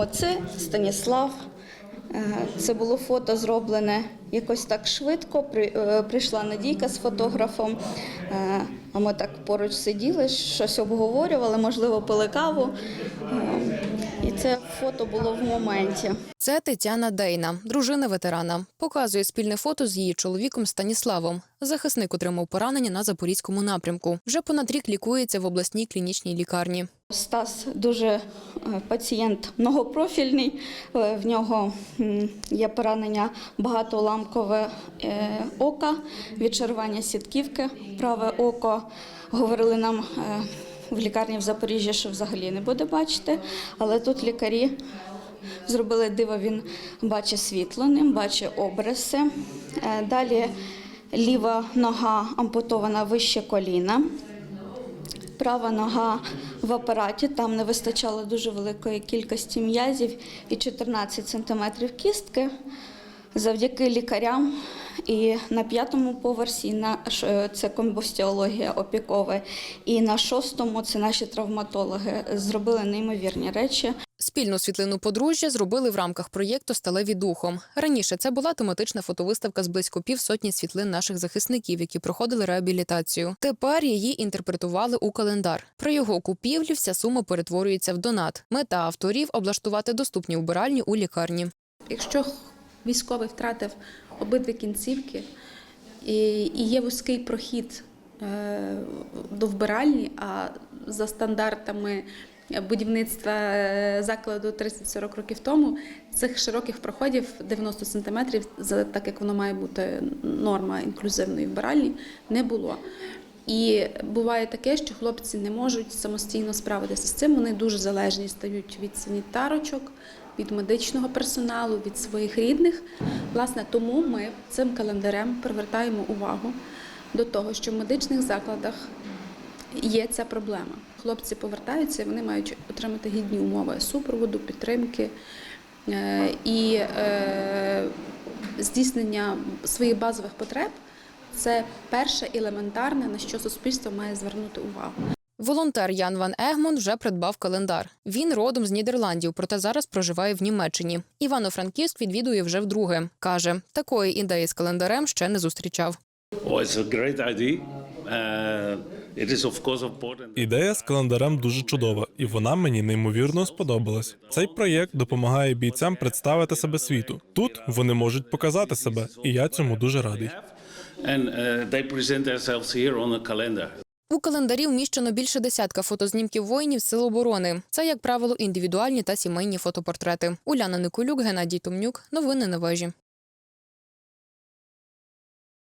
Оце Станіслав. Е, Це було фото зроблене якось так швидко. Е, Прийшла Надійка з фотографом. е, А ми так поруч сиділи, щось обговорювали, можливо, пили каву. І це фото було в моменті. Це Тетяна Дейна, дружина ветерана. Показує спільне фото з її чоловіком Станіславом. Захисник отримав поранення на запорізькому напрямку. Вже понад рік лікується в обласній клінічній лікарні. Стас дуже е, пацієнт многопрофільний. Е, В нього є поранення багатоламкове е, ока, відшарування сітківки, праве око. Говорили нам в лікарні в Запоріжжі, що взагалі не буде бачити, але тут лікарі зробили диво, він бачить світло, ним бачить обриси. Далі ліва нога ампутована вище коліна. Права нога в апараті, там не вистачало дуже великої кількості м'язів і 14 сантиметрів кістки. Завдяки лікарям і на п'ятому поверсі на це комбустіологія опікова, і на шостому це наші травматологи зробили неймовірні речі. Спільну світлину подружжя зробили в рамках проєкту Сталеві духом. Раніше це була тематична фотовиставка з близько півсотні світлин наших захисників, які проходили реабілітацію. Тепер її інтерпретували у календар. При його купівлі вся сума перетворюється в донат. Мета авторів облаштувати доступні вбиральні у лікарні. Якщо військовий втратив обидві кінцівки і, є вузький прохід е, до вбиральні, а за стандартами будівництва е, закладу 30-40 років тому цих широких проходів 90 сантиметрів, так як воно має бути норма інклюзивної вбиральні, не було. І буває таке, що хлопці не можуть самостійно справитися з цим. Вони дуже залежні стають від санітарочок, від медичного персоналу, від своїх рідних. Власне, тому ми цим календарем привертаємо увагу до того, що в медичних закладах є ця проблема. Хлопці повертаються, і вони мають отримати гідні умови супроводу, підтримки е, і е, здійснення своїх базових потреб. Це перше елементарне, на що суспільство має звернути увагу. Волонтер Ян Ван Егмон вже придбав календар. Він родом з Нідерландів, проте зараз проживає в Німеччині. Івано-Франківськ відвідує вже вдруге. Каже, такої ідеї з календарем ще не зустрічав. Oh, it's a great idea. It is of course important. Ідея з календарем дуже чудова, і вона мені неймовірно сподобалась. Цей проєкт допомагає бійцям представити себе світу. Тут вони можуть показати себе, і я цьому дуже радий. Uh. У календарі вміщено більше десятка фотознімків воїнів Сил оборони. Це, як правило, індивідуальні та сімейні фотопортрети. Уляна Николюк, Геннадій Томнюк. Новини на вежі.